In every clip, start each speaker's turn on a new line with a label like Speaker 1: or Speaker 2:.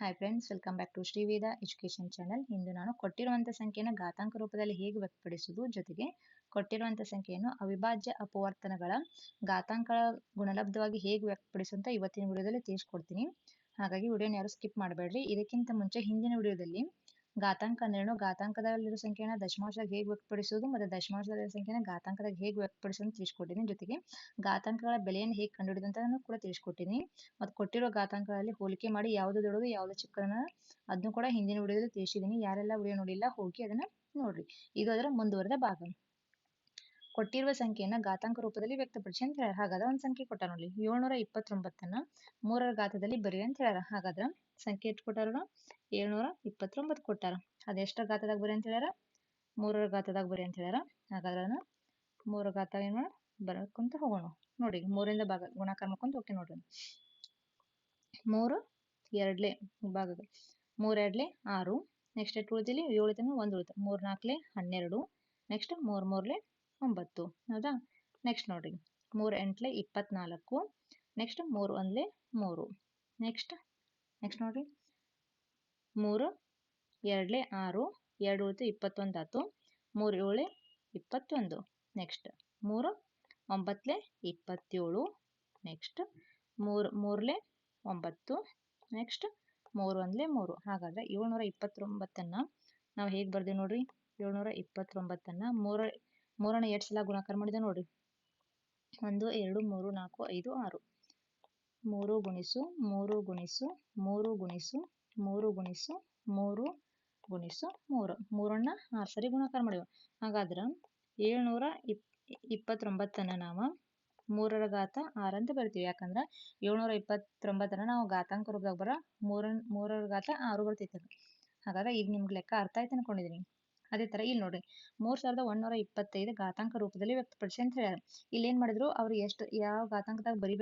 Speaker 1: Hi friends welcome back to Shriveda education channel ಇಂದು ನಾನು ಕೊಟ್ಟಿರುವಂಥ ಸಂಖ್ಯೆಯನ್ನು ಘಾತಾಂಕ ರೂಪದಲ್ಲಿ ಹೇಗೆ ವ್ಯಕ್ತಪಡಿಸುವುದು ಜೊತೆಗೆ ಕೊಟ್ಟಿರುವಂಥ ಸಂಖ್ಯೆಯನ್ನು ಅವಿಭಾಜ್ಯ ಅಪವರ್ತನಗಳ ಘಾತಾಂಕ ಗುಣಲಬ್ಧವಾಗಿ ಹೇಗೆ ವ್ಯಕ್ತಪಡಿಸುವಂತ ಇವತ್ತಿನ ವಿಡಿಯೋದಲ್ಲಿ ತಿಳಿಸ್ಕೊಡ್ತೀನಿ. ಹಾಗಾಗಿ ವಿಡಿಯೋನ ಯಾರು ಸ್ಕಿಪ್ ಮಾಡಬೇಡ್ರಿ. ಇದಕ್ಕಿಂತ ಮುಂಚೆ ಹಿಂದಿನ ವಿಡಿಯೋದಲ್ಲಿ ಘಾತಾಂಕ ಅಂದ್ರೇನು ಘಾತಾಂಕದಲ್ಲಿರೋ ಸಂಖ್ಯೆನ ದಶಮಾಂಶದಾಗ ಹೇಗೆ ವ್ಯಕ್ತಪಡಿಸೋದು ಮತ್ತು ದಶಮಾಂಶದಲ್ಲಿರೋ ಸಂಖ್ಯೆನ ಘಾತಾಂಕದಾಗ ಹೇಗೆ ವ್ಯಕ್ತಪಡಿಸೋದು ತಿಳಿಸ್ಕೊಟ್ಟಿದ್ದೀನಿ ಜೊತೆಗೆ ಘಾತಾಂಕಗಳ ಬೆಲೆಯನ್ನು ಹೇಗೆ ಕಂಡುಹಿಡಿದು ಅಂತ ಕೂಡ ತಿಳಿಸ್ಕೊಟ್ಟಿದ್ದೀನಿ ಮತ್ತು ಕೊಟ್ಟಿರೋ ಘಾತಾಂಕಗಳಲ್ಲಿ ಹೋಲಿಕೆ ಮಾಡಿ ಯಾವುದು ದೊಡ್ಡದು, ಯಾವುದು ಚಿಕ್ಕದನ್ನ ಅದನ್ನು ಕೂಡ ಹಿಂದಿನ ವಿಡಿಯೋದಲ್ಲಿ ತಿಳಿಸಿದ್ದೀನಿ ಯಾರೆಲ್ಲ ವಿಡಿಯೋ ನೋಡಿಲ್ಲ ಹೋಗಿ ಅದನ್ನ ನೋಡ್ರಿ. ಇದು ಅದರ ಮುಂದುವರೆದ ಭಾಗ. ಕೊಟ್ಟಿರುವ ಸಂಖ್ಯೆಯನ್ನ ಘಾತಾಂಕ ರೂಪದಲ್ಲಿ ವ್ಯಕ್ತಪಡಿಸಿ ಅಂತ ಹೇಳ್ಯಾರ ಹಾಗಾದ್ರೆ ಒಂದು ಸಂಖ್ಯೆ ಕೊಟ್ಟಾರ ನೋಡಿ ಏಳ್ನೂರ ಇಪ್ಪತ್ತೊಂಬತ್ತನ್ನ ಮೂರರ ಘಾತದಲ್ಲಿ ಬರೀ ಅಂತ ಹೇಳ್ಯಾರ. ಹಾಗಾದ್ರೆ ಸಂಖ್ಯೆ ಎಷ್ಟು ಕೊಟ್ಟಾರ ಏಳ್ನೂರ ಇಪ್ಪತ್ತೊಂಬತ್ತು ಕೊಟ್ಟಾರ. ಅದೆಷ್ಟರ ಘಾತದಾಗ ಬರೀ ಅಂತ ಹೇಳ್ಯಾರ? ಮೂರರ ಘಾತದಾಗ ಬರಿ ಅಂತ ಹೇಳ್ಯಾರ. ಹಾಗಾದ್ರೆ ಅದನ್ನ ಮೂರ ಘಾತ ಏನ್ ಮಾಡ ಬರಕೊಂತ ಹೋಗೋಣ. ನೋಡಿ ಮೂರಿಂದ ಭಾಗ ಗುಣಾಕಾರ ಮಾಡ್ಕೊಂತ ಹೋಗಿ ನೋಡ್ರಿ ಮೂರು, ಎರಡ್ಲೆ ಭಾಗಗಳು. ಮೂರ್, ಎರಡ್ಲೆ ಆರು. ನೆಕ್ಸ್ಟ್ ಎಷ್ಟು ಉಳಿದಿಲ್ಲಿ ಏಳು ತನ ಒಂದು ಉಳಿತು ಮೂರ್ ನಾಲ್ಕಲೆ ಹನ್ನೆರಡು. ನೆಕ್ಸ್ಟ್ ಮೂರ್, ಮೂರ್ಲೆ ಒಂಬತ್ತು, ಹೌದಾ? ನೆಕ್ಸ್ಟ್ ನೋಡ್ರಿ. ಮೂರು ಎಂಟ್ಲೆ ಇಪ್ಪತ್ನಾಲ್ಕು ನೆಕ್ಸ್ಟ್ ಮೂರು ಒಂದ್ಲೆ ಮೂರು. ನೆಕ್ಸ್ಟ್ ನೆಕ್ಸ್ಟ್ ನೋಡ್ರಿ. ಮೂರು, ಎರಡ್ಲೆ ಆರು, ಎರಡು ಉಳಿತು ಇಪ್ಪತ್ತೊಂದು ಆತು. ಮೂರು ಏಳು, ಇಪ್ಪತ್ತೊಂದು. ನೆಕ್ಸ್ಟ್ ಮೂರು ಒಂಬತ್ತಲೆ ಇಪ್ಪತ್ತೇಳು. ನೆಕ್ಸ್ಟ್ ಮೂರು, ಮೂರ್ಲೆ ಒಂಬತ್ತು. ನೆಕ್ಸ್ಟ್ ಮೂರು ಒಂದ್ಲೆ ಮೂರು. ಹಾಗಾದ್ರೆ ಏಳ್ನೂರ ಇಪ್ಪತ್ತೊಂಬತ್ತನ್ನು ನಾವು ಹೇಗೆ ಬರ್ದೀವಿ ನೋಡ್ರಿ? ಏಳ್ನೂರ ಇಪ್ಪತ್ತೊಂಬತ್ತನ್ನು ಮೂರ ಮೂರನ್ನ ಎರಡು ಸಲ ಗುಣಾಕಾರ ಮಾಡಿದೆ ನೋಡ್ರಿ. ಒಂದು, ಎರಡು, ಮೂರು, ನಾಲ್ಕು, ಐದು, ಆರು. ಮೂರು ಗುಣಿಸು ಮೂರು ಗುಣಿಸು ಮೂರು ಗುಣಿಸು ಮೂರು ಗುಣಿಸು ಮೂರು ಗುಣಿಸು, ಮೂರು. ಮೂರನ್ನ ಆರು ಸರಿ ಗುಣಾಕಾರ ಮಾಡಿವ. ಹಾಗಾದ್ರೆ ಏಳ್ನೂರ ಇಪ್, ಇಪ್ಪತ್ತೊಂಬತ್ತನ್ನ ನಾವು ಮೂರರ ಘಾತ ಆರು ಅಂತ ಬರ್ತೀವಿ. ಯಾಕಂದ್ರೆ ಏಳ್ನೂರ ಇಪ್ಪತ್ತೊಂಬತ್ತನ್ನ ನಾವು ಘಾತಾಂಕ ರೂಪದಾಗ ಬರೋ ಮೂರ ಮೂರರ ಘಾತ ಆರು ಬರ್ತೈತೆ ಹಾಗಾದ್ರೆ ಈಗ ನಿಮ್ಗೆ ಲೆಕ್ಕ ಅರ್ಥ ಆಯ್ತು ಅನ್ಕೊಂಡಿದೀನಿ ಅದೇ ತರ ಇಲ್ಲಿ ನೋಡ್ರಿ ಮೂರ್ ಸಾವಿರದ ಒಂದೂರ ಇಪ್ಪತ್ತೈದು ಘಾತಾಂಕ ರೂಪದಲ್ಲಿ ವ್ಯಕ್ತಪಡಿಸಿ ಅಂತ ಹೇಳ್ಯಾರ. ಇಲ್ಲಿ ಏನ್ ಮಾಡಿದ್ರು ಅವ್ರು ಎಷ್ಟು ಯಾವ ಘಾತಾಂಕದಾಗ ಬರಿ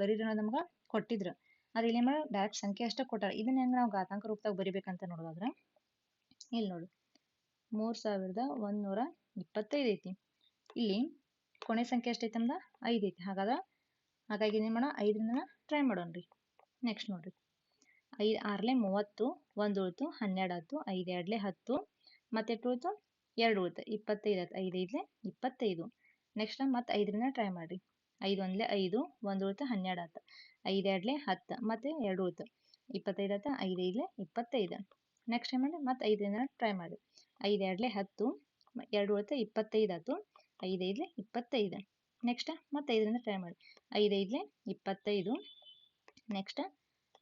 Speaker 1: ಬರೀರಿ ಅನ್ನೋದು ನಮ್ಗೆ ಕೊಟ್ಟಿದ್ರು. ಅದ್ ಇಲ್ಲಿ ಮಾಡ ಡೈರೆಕ್ಟ್ ಸಂಖ್ಯೆ ಅಷ್ಟೇ ಕೊಟ್ಟಾರ. ಇದನ್ನ ಹೆಂಗ್ ನಾವು ಘಾತಾಂಕ ರೂಪದಾಗ ಬರಿಬೇಕಂತ ನೋಡೋದಾದ್ರೆ ಇಲ್ಲಿ ನೋಡಿ ಮೂರ್ ಸಾವಿರದ ಒಂದೂರ ಇಪ್ಪತ್ತೈದು ಐತಿ. ಇಲ್ಲಿ ಕೊನೆ ಸಂಖ್ಯೆ ಎಷ್ಟೈತೆ ನಮ್ದ? ಐದು ಐತಿ. ಹಾಗಾದ್ರೆ ಹಾಗಾಗಿ ಏನ್ ಮಾಡೋಣ? ಐದರಿಂದ ಟ್ರೈ ಮಾಡೋಣ್ರಿ ನೆಕ್ಸ್ಟ್ ನೋಡ್ರಿ. ಐದು ಆರ್ಲೆ ಮೂವತ್ತು, ಒಂದು ಉಳಿತು, ಹನ್ನೆರಡು ಹತ್ತು, ಐದು ಎರಡ್ಲೆ ಹತ್ತು ಮತ್ತೆ ಉಳಿತು ಎರಡು ಉಳಿತು. ಇಪ್ಪತ್ತೈದು ಆಯ್ತು. ಐದು ಐದ್ಲೆ ಇಪ್ಪತ್ತೈದು. ನೆಕ್ಸ್ಟ್ ಮತ್ತೆ ಐದರಿಂದ ಟ್ರೈ ಮಾಡಿ ಐದು ಒಂದ್ಲೆ ಐದು, ಒಂದು ಉಳಿತು ಹನ್ನೆರಡು ಆಯ್ತು. ಐದು ಎರಡ್ಲೆ ಹತ್ತು, ಮತ್ತೆ ಎರಡು ಉಳಿತು. ಇಪ್ಪತ್ತೈದು ಆಯ್ತು? ಐದು ಐದ್ಲೆ ಇಪ್ಪತ್ತೈದು. ನೆಕ್ಸ್ಟ್ ಟೈಮ್ ಮಾಡಿ ಮತ್ತೆ ಐದರಿಂದ ಟ್ರೈ ಮಾಡಿ ಐದು ಎರಡ್ಲೆ ಹತ್ತು, ಎರಡು ಉಳಿತು ಇಪ್ಪತ್ತೈದು ಆಯ್ತು. ಐದು ಐದ್ಲೆ ಇಪ್ಪತ್ತೈದು. ನೆಕ್ಸ್ಟ್ ಮತ್ತೆ ಐದರಿಂದ ಟ್ರೈ ಮಾಡಿ ಐದು ಐದ್ಲೆ ಇಪ್ಪತ್ತೈದು. ನೆಕ್ಸ್ಟ್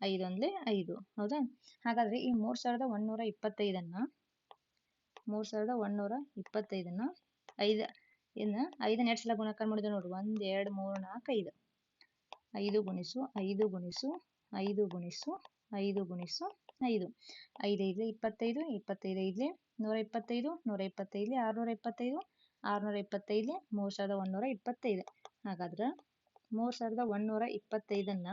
Speaker 1: ಐದೊಂದ್ಲೆ ಐದು. ಹೌದಾ? ಹಾಗಾದ್ರೆ ಈ ಮೂರು ಸಾವಿರದ ಒಂದೂರ ಇಪ್ಪತ್ತೈದನ್ನ ಮೂರ್ ಸಾವಿರದ ಒಂದೂರ ಇಪ್ಪತ್ತೈದನ್ನ ಐದು ಇನ್ನು ಐದನ್ನ ಎರಡು ಸಲ ಗುಣಾಕಾರ ಮಾಡಿದ್ರೆ ನೋಡ್ರಿ ಒಂದ್, ಎರಡು, ಮೂರು, ನಾಲ್ಕು, ಐದು. ಐದು ಗುಣಿಸು ಐದು ಗುಣಿಸು ಐದು ಗುಣಿಸು ಐದು ಗುಣಿಸು, ಐದು. ಐದು ಐದ್ಲೆ ಇಪ್ಪತ್ತೈದು ಇಪ್ಪತ್ತೈದು ಐದ್ಲೆ ನೂರ ಇಪ್ಪತ್ತೈದು, ನೂರ ಇಪ್ಪತ್ತೈದ್ಲೆ ಆರ್ನೂರ ಇಪ್ಪತ್ತೈದು, ಆರ್ನೂರ ಇಪ್ಪತ್ತೈದ್ಲೆ ಮೂರ್ ಸಾವಿರದ ಒಂದೂರ ಇಪ್ಪತ್ತೈದು. ಹಾಗಾದ್ರೆ ಮೂರ್ ಸಾವಿರದ ಒಂದೂರ ಇಪ್ಪತ್ತೈದನ್ನ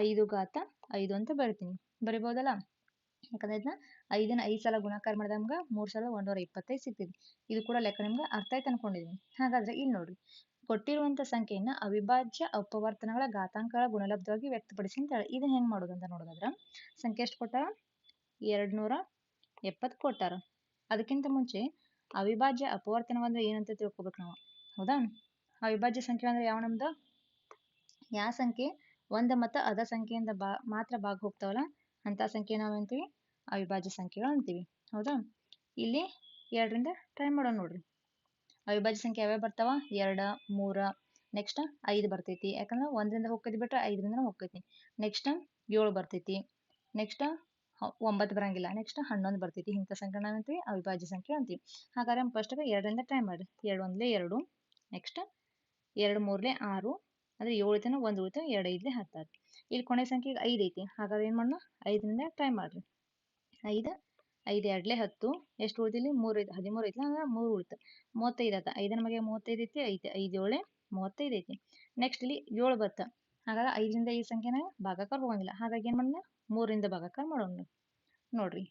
Speaker 1: ಐದು ಘಾತ ಐದು ಅಂತ ಬರಿತೀನಿ. ಬರಿಬೋದಲ್ಲ? ಯಾಕಂದ್ರೆ ಇದನ್ನ ಐದನ್ನ ಐದು ಸಲ ಗುಣಾಕಾರ ಮಾಡಿದಾಗ ನಮ್ಗೆ ಮೂರ್ ಸಾವಿರದ ಒಂದೂರ ಇಪ್ಪತ್ತೈದು ಸಿಗ್ತೈತಿ. ಇದು ಕೂಡ ಲೆಕ್ಕ ನಿಮ್ಗೆ ಅರ್ಥ ಆಯ್ತು ಅನ್ಕೊಂಡಿದೀನಿ. ಹಾಗಾದ್ರೆ ಇಲ್ಲಿ ನೋಡ್ರಿ. ಕೊಟ್ಟಿರುವಂತ ಸಂಖ್ಯೆಯನ್ನ ಅವಿಭಾಜ್ಯ ಅಪವರ್ತನಗಳ ಘಾತಾಂಕಗಳ ಗುಣಲಬ್ಧವಾಗಿ ವ್ಯಕ್ತಪಡಿಸಿ ಅಂತ ಹೇಳಿ. ಇದನ್ನ ಹೆಂಗ್ ಮಾಡೋದು ನೋಡೋದಾದ್ರ, ಸಂಖ್ಯೆ ಎಷ್ಟು ಕೊಟ್ಟಾರ? ಎರಡ್ ನೂರ ಎಪ್ಪತ್ತು ಕೊಟ್ಟಾರ. ಅದಕ್ಕಿಂತ ಮುಂಚೆ ಅವಿಭಾಜ್ಯ ಅಪವರ್ತನವಂದ್ರೆ ಏನಂತ ತಿಳ್ಕೊಬೇಕು ನಾವು. ಹೌದಾ? ಅವಿಭಾಜ್ಯ ಸಂಖ್ಯೆ ಅಂದ್ರೆ ಯಾವ ನಮ್ದು? ಯಾವ ಸಂಖ್ಯೆ ಒಂದ ಮತ್ತು ಅದ ಸಂಖ್ಯೆಯಿಂದ ಬಾ, ಮಾತ್ರ ಭಾಗ ಹೋಗ್ತಾವಲ್ಲ ಅಂತ ಸಂಖ್ಯೆ ನಾವು ಅಂತೀವಿ ಅವಿಭಾಜ್ಯ ಸಂಖ್ಯೆಗಳು ಅಂತೀವಿ. ಹೌದಾ? ಇಲ್ಲಿ ಎರಡರಿಂದ ಟ್ರೈ ಮಾಡೋಣ ನೋಡ್ರಿ. ಅವಿಭಾಜ್ಯ ಸಂಖ್ಯೆ ಯಾವ್ಯಾವ ಬರ್ತಾವ? ಎರಡ, ಮೂರ ನೆಕ್ಸ್ಟ್ ಐದು ಬರ್ತೈತಿ. ಯಾಕಂದ್ರೆ ಒಂದರಿಂದ ಹೋಗ್ತೈತಿ ಬಿಟ್ರೆ ಐದರಿಂದ ಹೋಗ್ತೈತಿ. ನೆಕ್ಸ್ಟ್ ಏಳು ಬರ್ತೈತಿ. ನೆಕ್ಸ್ಟ್ ಒಂಬತ್ತು ಬರಂಗಿಲ್ಲ. ನೆಕ್ಸ್ಟ್ ಹನ್ನೊಂದು ಬರ್ತೈತಿ. ಇಂಥ ಸಂಖ್ಯೆ ಅಂತೀವಿ, ಅವಿಭಾಜ್ಯ ಸಂಖ್ಯೆ ಅಂತೀವಿ. ಹಾಗಾದ್ರೆ ಫಸ್ಟ್ ಎರಡರಿಂದ ಟ್ರೈ ಮಾಡಿ ಎರಡು ಒಂದ್ಲೆ ಎರಡು ನೆಕ್ಸ್ಟ್ ಎರಡು ಮೂರ್ಲೆ ಆರು, ಅಂದ್ರೆ ಏಳು ದಿನ ಒಂದು ಉಳಿತ ಎರಡು ಐದ್ಲೆ ಹತ್ತಾರು. ಇಲ್ಲಿ ಕೊನೆ ಸಂಖ್ಯೆ ಐದು ಐತಿ. ಹಾಗಾದ್ರೆ ಏನ್ ಮಾಡೋಣ? ಐದರಿಂದ ಟ್ರೈ ಮಾಡ್ರಿ. ಐದು ಐದು ಎರಡ್ಲೆ ಹತ್ತು, ಎಷ್ಟು ಉಳ್ದಿಲ್ಲಿ? ಮೂರು ಐದು, ಹದಿಮೂರು ಐತಿ ಅಂದ್ರೆ ಮೂರು ಉಳಿತು. ಮೂವತ್ತೈದು ಆತ. ಐದು ನಮಗೆ ಮೂವತ್ತೈದು ಐತಿ, ಐದು ಐದು ಏಳೆ ಮೂವತ್ತೈದು ಐತಿ. ನೆಕ್ಸ್ಟ್ ಇಲ್ಲಿ ಏಳು ಬತ್ತ ಹಾಗಾದ್ರೆ ಐದರಿಂದ ಈ ಸಂಖ್ಯೆನ ಭಾಗಾಕಾರ ಹೋಗಂಗಿಲ್ಲ. ಹಾಗಾಗಿ ಏನು ಮಾಡೋಣ ಮೂರಿಂದ ಭಾಗಾಕಾರ ಮಾಡೋಣ ನೋಡ್ರಿ.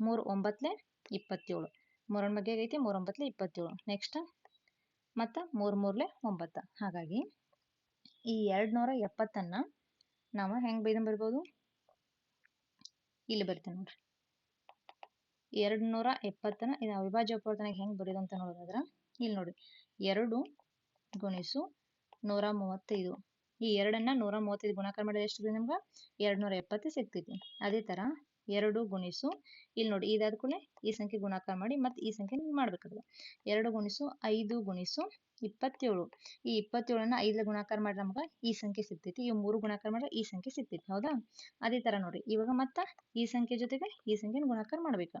Speaker 1: ಮೂರು ಒಂಬತ್ಲೆ ಇಪ್ಪತ್ತೇಳು. ಮೂರನ ಬಗ್ಗೆ ಐತಿ, ಮೂರ್ ಇಪ್ಪತ್ತೇಳು. ನೆಕ್ಸ್ಟ್ ಮತ್ತು ಮೂರು ಮೂರಲೆ ಒಂಬತ್ತು. ಹಾಗಾಗಿ ಈ ಎರಡ್ ನೂರ ಎಪ್ಪತ್ತನ್ನ ನಾವು ಹೆಂಗೆ ಬೈದನ್ ಬರ್ಬೋದು? ಇಲ್ಲಿ ಬರ್ತೇನೆ ನೋಡ್ರಿ. ಎರಡು ನೂರ ಎಪ್ಪತ್ತನ ಇದು ಅವಿಭಾಜ್ಯ ಅಪವರ್ತನಕ್ಕೆ ಹೆಂಗೆ ಬರೆಯೋದು ಅಂತ ನೋಡೋದಾದ್ರೆ ಇಲ್ಲಿ ನೋಡಿ, ಎರಡು ಗುಣಿಸು ನೂರ ಮೂವತ್ತೈದು ಈ ಎರಡನ್ನ ನೂರ ಮೂವತ್ತೈದು ಗುಣಾಕಾರ ಮಾಡಿದ್ರೆ ಎಷ್ಟು ನಿಮ್ಗೆ? ಎರಡು ನೂರ ಎಪ್ಪತ್ತು ಸಿಗ್ತೈತಿ. ಅದೇ ಥರ ಎರಡು ಗುಣಿಸು. ಇಲ್ಲಿ ನೋಡಿ, ಇದಾದ ಕೂಡಲೇ ಈ ಸಂಖ್ಯೆ ಗುಣಾಕಾರ ಮಾಡಿ ಮತ್ತೆ ಈ ಸಂಖ್ಯೆ ಮಾಡ್ಬೇಕಾದ್ರೆ ಎರಡು ಗುಣಿಸು, ಐದು ಗುಣಿಸು, ಇಪ್ಪತ್ತೇಳು. ಈ ಇಪ್ಪತ್ತೇಳನ್ನ ಐದರ ಗುಣಾಕಾರ ಮಾಡಿ ನಮ್ಗೆ ಈ ಸಂಖ್ಯೆ ಸಿಗ್ತೈತಿ. ಈ ಮೂರು ಗುಣಾಕಾರ ಮಾಡಿದ್ರೆ ಈ ಸಂಖ್ಯೆ ಸಿಗ್ತೈತಿ, ಹೌದಾ? ಅದೇ ತರ ನೋಡಿ ಇವಾಗ ಮತ್ತ ಈ ಸಂಖ್ಯೆ ಜೊತೆಗೆ ಈ ಸಂಖ್ಯೆನ ಗುಣಾಕಾರ ಮಾಡ್ಬೇಕು.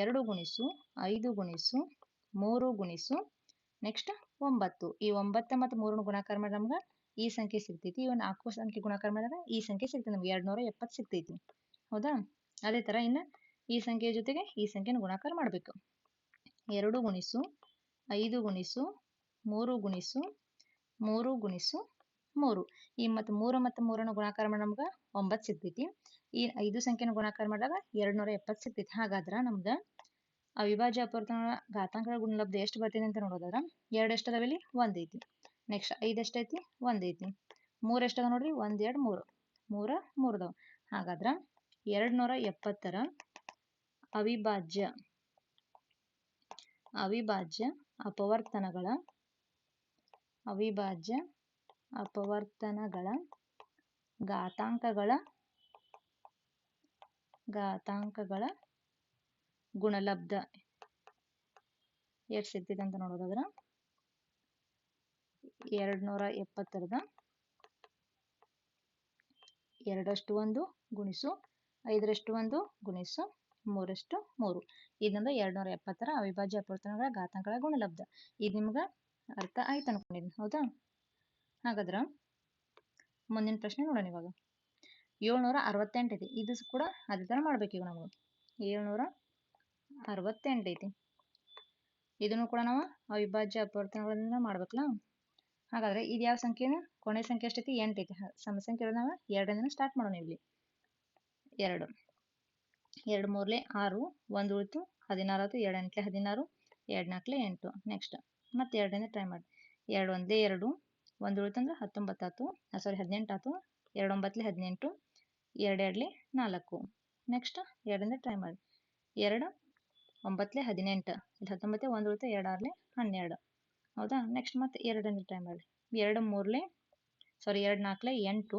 Speaker 1: ಎರಡು ಗುಣಿಸು, ಐದು ಗುಣಿಸು, ಮೂರು ಗುಣಿಸು, ನೆಕ್ಸ್ಟ್ ಒಂಬತ್ತು. ಈ ಒಂಬತ್ತ ಮತ್ತು ಮೂರನ್ನು ಗುಣಾಕಾರ ಮಾಡಿ ನಮ್ಗೆ ಈ ಸಂಖ್ಯೆ ಸಿಗ್ತೈತಿ. ಇವನ್ ನಾಲ್ಕು ಸಂಖ್ಯೆ ಗುಣಾಕಾರ ಮಾಡಿದಾಗ ಈ ಸಂಖ್ಯೆ ಸಿಗ್ತೈತಿ ನಮ್ಗೆ. ಎರಡು ನೂರ ಎಪ್ಪತ್ತು ಸಿಗ್ತೈತಿ, ಹೌದಾ? ಅದೇ ಥರ ಇನ್ನು ಈ ಸಂಖ್ಯೆಯ ಜೊತೆಗೆ ಈ ಸಂಖ್ಯೆನ ಗುಣಾಕಾರ ಮಾಡಬೇಕು. ಎರಡು ಗುಣಿಸು, ಐದು ಗುಣಿಸು, ಮೂರು ಗುಣಿಸು ಮೂರು ಗುಣಿಸು, ಮೂರು. ಈ ಮತ್ತು ಮೂರು ಮತ್ತು ಮೂರನ್ನು ಗುಣಾಕಾರ ಮಾಡಿ ನಮ್ಗೆ ಒಂಬತ್ತು ಸಿಗ್ತೈತಿ. ಈ ಐದು ಸಂಖ್ಯೆನ ಗುಣಾಕಾರ ಮಾಡಿದಾಗ ಎರಡು ನೂರ ಎಪ್ಪತ್ತು ಸಿಗ್ತೈತಿ. ಹಾಗಾದ್ರೆ ನಮ್ಗೆ ಅವಿಭಾಜ್ಯ ಅಪವರ್ತನ ಘಾತಾಂಕಗಳ ಗುಣಲಬ್ಧ ಎಷ್ಟು ಬರ್ತಿದೆ ಅಂತ ನೋಡೋದಾದ್ರೆ ಎರಡು ಅದಾವ ಇಲ್ಲಿ ಒಂದು ಐತಿ. ನೆಕ್ಸ್ಟ್ ಐದು ಎಷ್ಟೈತಿ ಒಂದು ಐತಿ. ಮೂರು ಎಷ್ಟದ ನೋಡ್ರಿ? ಒಂದು ಎರಡು ಮೂರ. ಮೂರು ಮೂರದವು. ಹಾಗಾದ್ರೆ ಎರಡು ನೂರ ಎಪ್ಪತ್ತರ ಅವಿಭಾಜ್ಯ ಅವಿಭಾಜ್ಯ ಅಪವರ್ತನಗಳ ಅವಿಭಾಜ್ಯ ಅಪವರ್ತನಗಳ ಘಾತಾಂಕಗಳ ಘಾತಾಂಕಗಳ ಗುಣಲಬ್ಧ. ಎಷ್ಟು ಸಿಗ್ತೈತೆ ಅಂತ ನೋಡೋದಾದ್ರೆ ಎರಡು ನೂರ ಎಪ್ಪತ್ತರದ ಎರಡಷ್ಟು ಒಂದು ಗುಣಿಸು ಐದರಷ್ಟು ಒಂದು ಗುಣಿಸು ಮೂರಷ್ಟು ಮೂರು ಇದರಿಂದ ಎರಡು ನೂರ ಎಪ್ಪತ್ತರ ಅವಿಭಾಜ್ಯ ಅಪವರ್ತನಗಳ ಘಾತಾಂಕಗಳ ಗುಣಲಬ್ಧ. ಇದು ನಿಮ್ಗೆ ಅರ್ಥ ಆಯ್ತು ಅನ್ಕೊಂಡಿದ್ದೀನಿ ಹೌದಾ? ಹಾಗಾದ್ರೆ ಮುಂದಿನ ಪ್ರಶ್ನೆ ನೋಡೋಣ ಇವಾಗ. ಏಳ್ನೂರ ಅರವತ್ತೆಂಟು ಐತಿ ಇದು ಕೂಡ ಅದೇ ಥರ ಈಗ ನಮಗೆ ಏಳ್ನೂರ ಅರವತ್ತೆಂಟು ಐತಿ ಇದನ್ನು ಕೂಡ ನಾವು ಅವಿಭಾಜ್ಯ ಅಪವರ್ತನಗಳಿಂದ ಮಾಡ್ಬೇಕಲ್ಲ? ಹಾಗಾದ್ರೆ ಇದು ಯಾವ ಸಂಖ್ಯೆನ? ಕೊನೆ ಸಂಖ್ಯೆ ಎಷ್ಟೈತಿ ಎಂಟು ಐತಿ. ಸಮ ಸಂಖ್ಯೆ ನಾವು ಎರಡನೇ ಸ್ಟಾರ್ಟ್ ಮಾಡೋಣ ಇಲ್ಲಿ. ಎರಡು. ಎರಡು ಮೂರಲೆ ಆರು, ಒಂದು ಉಳಿತು ಹದಿನಾರು ಆಯ್ತು ಎರಡು ಎಂಟ್ಲೆ ಹದಿನಾರು ಎರಡು ನಾಲ್ಕಲೆ ಎಂಟು. ನೆಕ್ಸ್ಟ್ ಮತ್ತೆ ಎರಡರಿಂದ ಟ್ರೈ ಮಾಡಿ. ಎರಡು ಒಂದೇ ಎರಡು, ಒಂದು ಉಳಿತು ಅಂದ್ರೆ ಹತ್ತೊಂಬತ್ತಾಯ್ತು ಸಾರಿ ಹದಿನೆಂಟು ಆಯ್ತು. ಎರಡು ಒಂಬತ್ತಲೆ ಹದಿನೆಂಟು ಎರಡು ಎರಡಲೆ ನಾಲ್ಕು. ನೆಕ್ಸ್ಟ್ ಎರಡರಿಂದ ಟ್ರೈ ಮಾಡಿ. ಎರಡು, ಒಂಬತ್ತಲೆ ಹದಿನೆಂಟು. ಇಲ್ಲಿ ಹತ್ತೊಂಬತ್ತೆ, ಒಂದು ಉಳಿತು ಎರಡು ಆರಲೆ ಹನ್ನೆರಡು. ಹೌದಾ? ನೆಕ್ಸ್ಟ್ ಮತ್ತೆ ಎರಡನೇ ಟ್ರೈ ಮಾಡಿ. ಎರಡು ಮೂರಲೆ ಸಾರಿ ಎರಡು ನಾಲ್ಕಲೆ ಎಂಟು,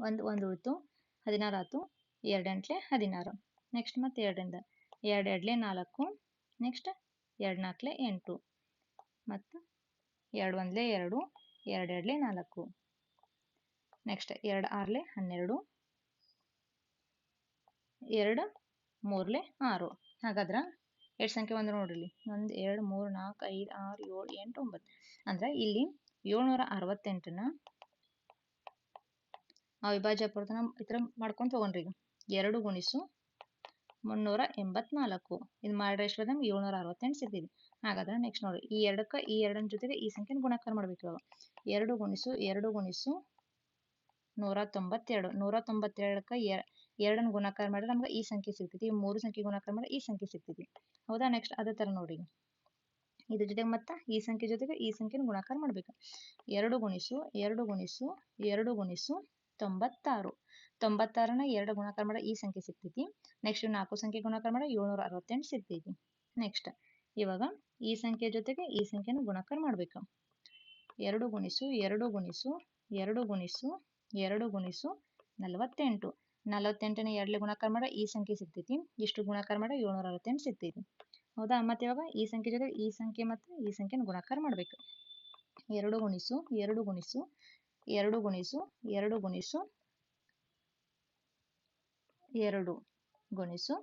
Speaker 1: ಒಂದು ಒಂದು ಉಳಿತು ಹದಿನಾರು ಆಯ್ತು ಎರಡು ಎಂಟ್ಲೆ ಹದಿನಾರು. ನೆಕ್ಸ್ಟ್ ಮತ್ತೆ ಎರಡರಿಂದ ಎರಡು ಎರಡಲೆ ನಾಲ್ಕು ನೆಕ್ಸ್ಟ್ ಎರಡು ನಾಲ್ಕಲೆ ಎಂಟು. ಮತ್ತು ಎರಡು ಒಂದ್ಲೆ ಎರಡು ಎರಡು ಎರಡಲೆ ನಾಲ್ಕು. ನೆಕ್ಸ್ಟ್ ಎರಡು ಆರ್ಲೆ ಹನ್ನೆರಡು, ಎರಡು ಮೂರಲೆ ಆರು. ಹಾಗಾದ್ರೆ ಎರಡು ಸಂಖ್ಯೆ ಒಂದು ನೋಡ್ರಿ? ಒಂದು, ಎರಡು, ಮೂರು ನಾಲ್ಕು ಐದು, ಆರು, ಏಳು, ಎಂಟು, ಒಂಬತ್ತು. ಅಂದ್ರೆ ಇಲ್ಲಿ ಏಳ್ನೂರ ಅರವತ್ತೆಂಟನ್ನ ಅವಿಭಾಜ್ಯ ಅಪವರ್ತನ ಈ ಥರ ಮಾಡ್ಕೊಂಡು ತೊಗೊಂಡ್ರಿ ಈಗ. ಎರಡು ಗುಣಿಸು ಮುನ್ನೂರ ಎಂಬತ್ನಾಲ್ಕು. ಇದು ಮಾಡಿದ್ರೆ ಎಷ್ಟು ನಮ್ಗೆ ಏಳ್ನೂರ ಅರವತ್ತೆಂಟು ಸಿಗ್ತಿದೆ ಹಾಗಾದ್ರೆ ನೆಕ್ಸ್ಟ್ ನೋಡಿ ಈ ಎರಡಕ್ಕೆ, ಈ ಎರಡನ ಜೊತೆಗೆ ಈ ಸಂಖ್ಯೆನ ಗುಣಾಕಾರ ಮಾಡ್ಬೇಕು ಇವಾಗ. ಎರಡು ಗುಣಿಸು ಎರಡು ಗುಣಿಸು ನೂರ ತೊಂಬತ್ತೆರಡು. ನೂರ ತೊಂಬತ್ತೆರಡಕ್ಕೆ ಎರಡನ್ನ ಗುಣಾಕಾರ ಮಾಡಿದ್ರೆ ನಮ್ಗೆ ಈ ಸಂಖ್ಯೆ ಸಿಗ್ತೈತಿ. ಈ ಮೂರು ಸಂಖ್ಯೆ ಗುಣಾಕಾರ ಮಾಡಿದ್ರೆ ಈ ಸಂಖ್ಯೆ ಸಿಗ್ತೈತಿ. ಹೌದಾ ನೆಕ್ಸ್ಟ್ ಅದೇ ಥರ ನೋಡಿ ಇದ್ರ ಜೊತೆಗೆ ಮತ್ತೆ ಈ ಸಂಖ್ಯೆ ಜೊತೆಗೆ ಈ ಸಂಖ್ಯೆನ ಗುಣಾಕಾರ ಮಾಡ್ಬೇಕು. ಎರಡು ಗುಣಿಸು ಎರಡು ಗುಣಿಸು ಎರಡು ಗುಣಿಸು ತೊಂಬತ್ತಾರು. ತೊಂಬತ್ತಾರನ ಎರಡು ಗುಣಾಕಾರ ಮಾಡ, ಈ ಸಂಖ್ಯೆ ಸಿಗ್ತೈತಿ. ನೆಕ್ಸ್ಟ್ ನಾಲ್ಕು ಸಂಖ್ಯೆ ಗುಣಾಕಾರ ಮಾಡ, ಏಳ್ನೂರ ಅರವತ್ತೆಂಟು ಸಿಗ್ತೈತಿ. ನೆಕ್ಸ್ಟ್ ಇವಾಗ ಈ ಸಂಖ್ಯೆ ಜೊತೆಗೆ ಈ ಸಂಖ್ಯೆನ ಗುಣಾಕಾರ ಮಾಡಬೇಕು. ಎರಡು ಗುಣಿಸು ಎರಡು ಗುಣಿಸು ಎರಡು ಗುಣಿಸು ಎರಡು ಗುಣಿಸು, ನಲವತ್ತೆಂಟು. ನಲವತ್ತೆಂಟನ ಎರಡಲೆ ಗುಣಾಕಾರ ಮಾಡ, ಈ ಸಂಖ್ಯೆ ಸಿಗ್ತೈತಿ. ಇಷ್ಟು ಗುಣಾಕಾರ ಮಾಡ, ಏಳ್ನೂರ ಅರವತ್ತೆಂಟು ಸಿಗ್ತೈತಿ. ಹೌದಾ? ಮತ್ತೆ ಇವಾಗ ಈ ಸಂಖ್ಯೆ ಜೊತೆ ಈ ಸಂಖ್ಯೆ ಮತ್ತು ಈ ಸಂಖ್ಯೆನ ಗುಣಾಕಾರ ಮಾಡಬೇಕು. ಎರಡು ಗುಣಿಸು ಎರಡು ಗುಣಿಸು ಎರಡು ಗುಣಿಸು ಎರಡು ಗುಣಿಸು ಎರಡು ಗುಣಿಸು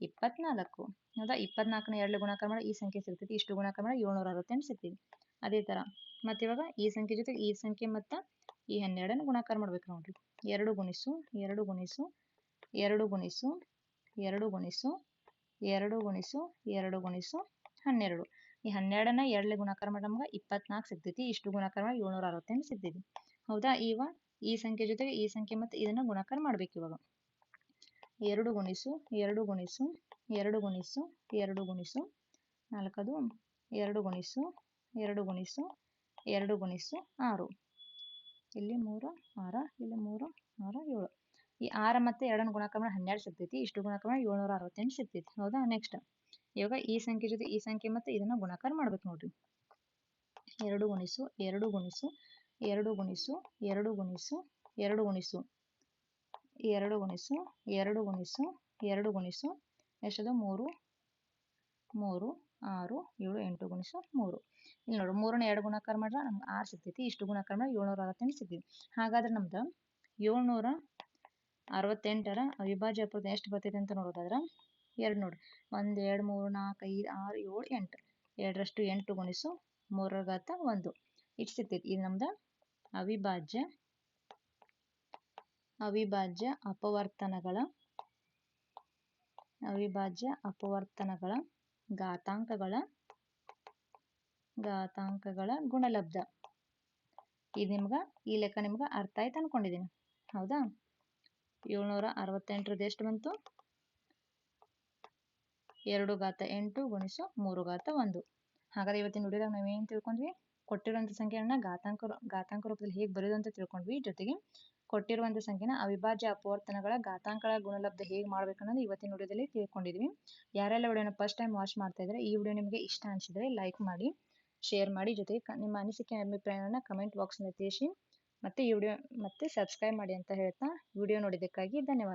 Speaker 1: ಇಪ್ಪತ್ನಾಲ್ಕು. ಹೌದಾ? ಇಪ್ಪತ್ನಾಲ್ಕನ ಎರಡು ಗುಣಾಕಾರ ಮಾಡಿ ಈ ಸಂಖ್ಯೆ ಸಿಗ್ತೈತಿ. ಇಷ್ಟು ಗುಣಾಕಾರ ಮಾಡಿ ಏಳ್ನೂರ ಅರವತ್ತೆಂಟು ಸಿಗ್ತೀವಿ ಅದೇ ಥರ ಮತ್ತಿವಾಗ ಈ ಸಂಖ್ಯೆ ಜೊತೆಗೆ ಈ ಸಂಖ್ಯೆ ಮತ್ತು ಈ ಹನ್ನೆರಡನ್ನು ಗುಣಾಕಾರ ಮಾಡ್ಬೇಕು ನೋಡ್ರಿ. ಎರಡು ಗುಣಿಸು ಎರಡು ಗುಣಿಸು ಎರಡು ಗುಣಿಸು ಎರಡು ಗುಣಿಸು ಎರಡು ಗುಣಿಸು ಎರಡು ಗುಣಿಸು, ಹನ್ನೆರಡು. ಈ ಹನ್ನೆರಡನ್ನ ಎರಡ್ಲೆ ಗುಣಾಕಾರ ಮಾಡಿ ನಮ್ಗೆ ಇಪ್ಪತ್ನಾಲ್ಕು ಸಿಗ್ತೈತಿ, ಇಷ್ಟು ಗುಣಾಕಾರ ಮಾಡಿ ಏಳ್ನೂರ ಅರವತ್ತೆಂಟು ಸಿಗ್ತೈತಿ. ಹೌದಾ? ಈವ ಈ ಸಂಖ್ಯೆ ಜೊತೆಗೆ ಈ ಸಂಖ್ಯೆ ಮತ್ತು ಇದನ್ನ ಗುಣಾಕಾರ ಮಾಡ್ಬೇಕು ಇವಾಗ. ಎರಡು ಗುಣಿಸು ಎರಡು ಗುಣಿಸು ಎರಡು ಗುಣಿಸು ಎರಡು ಗುಣಿಸು, ನಾಲ್ಕದು ಎರಡು ಗುಣಿಸು ಎರಡು ಗುಣಿಸು ಎರಡು ಗುಣಿಸು ಆರು. ಇಲ್ಲಿ ಮೂರು, ಆರ, ಇಲ್ಲಿ ಮೂರು, ಆರ, ಏಳು. ಈ ಆರ ಮತ್ತು ಎರಡನ್ನು ಗುಣಾಕಾರ ಮಾಡಿ ಹನ್ನೆರಡು ಸಿಗ್ತೈತಿ, ಇಷ್ಟು ಗುಣಾಕಾರ ಮಾಡಿ ಏಳ್ನೂರ ಅರವತ್ತೆಂಟು ಸಿಗ್ತೈತಿ. ಹೌದಾ? ನೆಕ್ಸ್ಟ್. ಇವಾಗ ಈ ಸಂಖ್ಯೆ ಜೊತೆ ಈ ಸಂಖ್ಯೆ ಮತ್ತು ಇದನ್ನು ಗುಣಾಕಾರ ಮಾಡ್ಬೇಕು ನೋಡ್ರಿ. ಎರಡು ಗುಣಿಸು ಎರಡು ಗುಣಿಸು ಎರಡು ಗುಣಿಸು ಎರಡು ಗುಣಿಸು ಎರಡು ಗುಣಿಸು. ಎರಡು ಗುಣಿಸು ಎರಡು ಗುಣಿಸು ಎರಡು ಗುಣಿಸು, ಎಷ್ಟದ? ಮೂರು ಮೂರು, ಆರು, ಏಳು, ಎಂಟು ಗುಣಿಸು ಮೂರು. ಇಲ್ಲಿ ನೋಡು ಮೂರನ್ನ ಎರಡು ಗುಣಾಕಾರ ಮಾಡ್ರೆ ನಮ್ಗೆ ಆರು ಸಿಗ್ತೈತಿ. ಇಷ್ಟು ಗುಣಾಕಾರ ಮಾಡಿದ್ರೆ ಏಳ್ನೂರ ಅರವತ್ತೆಂಟು ಸಿಗ್ತೀವಿ ಹಾಗಾದ್ರೆ ನಮ್ದು ಏಳ್ನೂರ ಅರವತ್ತೆಂಟರ ಅವಿಭಾಜ್ಯ ಅಪೂರ್ಣ ಎಷ್ಟು ಬರ್ತೈತೆ ಅಂತ ನೋಡೋದಾದ್ರೆ ಎರಡು ನೋಡ್ರಿ ಒಂದು, ಎರಡು, ಮೂರು, ನಾಲ್ಕು, ಐದು, ಆರು, ಏಳು, ಎಂಟು. ಎರಡರಷ್ಟು ಎಂಟು ಗುಣಿಸು ಮೂರರ ಘಾತ ಒಂದು. ಇಷ್ಟು ಸಿಗ್ತೈತಿ ಇದು ನಮ್ದು ಅವಿಭಾಜ್ಯ ಅವಿಭಾಜ್ಯ ಅಪವರ್ತನಗಳ ಅವಿಭಾಜ್ಯ ಅಪವರ್ತನಗಳ ಘಾತಾಂಕಗಳ ಘಾತಾಂಕಗಳ ಗುಣಲಬ್ಧ. ಇದು ನಿಮ್ಗೆ ಈ ಲೆಕ್ಕ ನಿಮ್ಗೆ ಅರ್ಥ ಆಯ್ತು ಅನ್ಕೊಂಡಿದ್ದೀನಿ ಹೌದಾ? ಏಳ್ನೂರ ಅರವತ್ತೆಂಟರದ್ದು ಎಷ್ಟು ಬಂತು? ಎರಡು ಘಾತ ಎಂಟು ಗುಣಿಸು ಮೂರು ಘಾತ ಒಂದು. ಹಾಗಾದ್ರೆ ಇವತ್ತಿನ ವಿಡಿಯೋದಾಗ ನಾವೇನು ತಿಳ್ಕೊಂಡ್ವಿ? ಕೊಟ್ಟಿರುವಂಥ ಸಂಖ್ಯೆಗಳನ್ನ ಘಾತಾಂಕ ಘಾತಾಂಕ ರೂಪದಲ್ಲಿ ಹೇಗೆ ಬರೆಯೋದು ಅಂತ ತಿಳ್ಕೊಂಡ್ವಿ. ಜೊತೆಗೆ ಕೊಟ್ಟಿರುವಂಥ ಸಂಖ್ಯೆನ ಅವಿಭಾಜ್ಯ ಅಪವರ್ತನಗಳ ಘಾತಾಂಕಗಳ ಗುಣಲಬ್ಧ ಹೇಗೆ ಮಾಡ್ಬೇಕನ್ನೋದು ಇವತ್ತಿನ ವಿಡಿಯೋದಲ್ಲಿ ತಿಳ್ಕೊಂಡಿದ್ವಿ. ಯಾರೆಲ್ಲ ವಿಡಿಯೋನ ಫಸ್ಟ್ ಟೈಮ್ ವಾಚ್ ಮಾಡ್ತಾ ಇದ್ರೆ, ಈ ವಿಡಿಯೋ ನಿಮಗೆ ಇಷ್ಟ ಅನಿಸಿದರೆ ಲೈಕ್ ಮಾಡಿ, ಶೇರ್ ಮಾಡಿ. ಜೊತೆಗೆ ನಿಮ್ಮ ಅನಿಸಿಕೆ ಅಭಿಪ್ರಾಯವನ್ನು ಕಮೆಂಟ್ ಬಾಕ್ಸ್ನಲ್ಲಿ ತಿಳಿಸಿ. ಮತ್ತೆ ಈ ವಿಡಿಯೋ, ಮತ್ತೆ ಸಬ್ಸ್ಕ್ರೈಬ್ ಮಾಡಿ ಅಂತ ಹೇಳ್ತಾ ವಿಡಿಯೋ ನೋಡಿದ್ದಕ್ಕಾಗಿ ಧನ್ಯವಾದ.